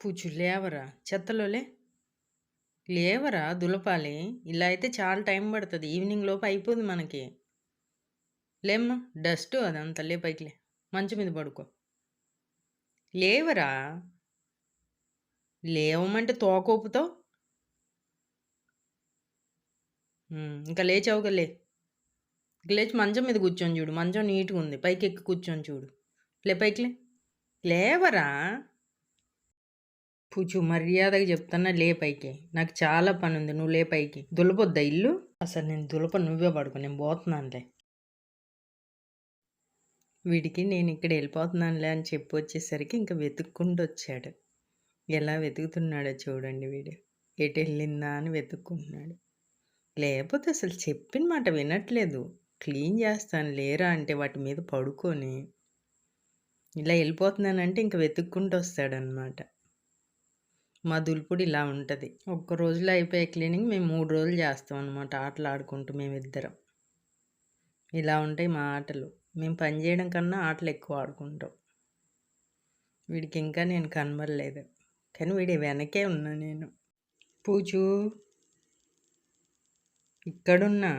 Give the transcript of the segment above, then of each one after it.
పూచు లేవరా? చెత్తలోలే? లేవరా దులపాలి? ఇలా అయితే చాలా టైం పడుతుంది. ఈవినింగ్ లోపు అయిపోదు మనకి. లేమ్మా డస్ట్ అదంతా లే పైకిలే. మంచం మీద పడుకో. లేవరా? లేవమంటే తోకోపుతావు? ఇంకా లేచావుగా లే. లేచి మంచం మీద కూర్చొని చూడు. మంచం నీట్గా ఉంది. పైకి ఎక్కి కూర్చొని చూడు. లే పైకిలే. లేవరా? పూచు మర్యాదగా చెప్తున్నా లే పైకి. నాకు చాలా పని ఉంది నువ్వు లే పైకి. దులపొద్దా ఇల్లు? అసలు నేను దులప నువ్వే పడుకో నేను పోతున్నానులే. వీడికి నేను ఇక్కడ వెళ్ళిపోతున్నానులే అని చెప్పి వచ్చేసరికి ఇంకా వెతుక్కుంటూ వచ్చాడు. ఎలా వెతుకుతున్నాడో చూడండి వీడు. ఎటు వెళ్ళిందా అని వెతుక్కుంటున్నాడు. లేకపోతే అసలు చెప్పిన మాట వినట్లేదు. క్లీన్ చేస్తాను లేరా అంటే వాటి మీద పడుకొని. ఇలా వెళ్ళిపోతున్నానంటే ఇంక వెతుక్కుంటూ వస్తాడనమాట మా దులుపుడు ఇలా ఉంటుంది. ఒక్క రోజులో అయిపోయే క్లీనింగ్ మేము మూడు రోజులు చేస్తాం అనమాట ఆటలు ఆడుకుంటూ మేమిద్దరం. ఇలా ఉంటాయి మా ఆటలు. మేము పని చేయడం కన్నా ఆటలు ఎక్కువ ఆడుకుంటాం. వీడికి ఇంకా నేను కనబడలేదు. కానీ వీడి వెనకే ఉన్నా నేను. పూచు! ఇక్కడున్నా.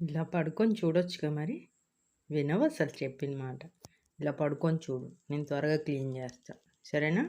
ఇలా పడుకొని చూడొచ్చుగా మరి. వినవు అసలు చెప్పిన మాట. ఇలా పడుకొని చూడు నేను త్వరగా క్లీన్ చేస్తా సరేనా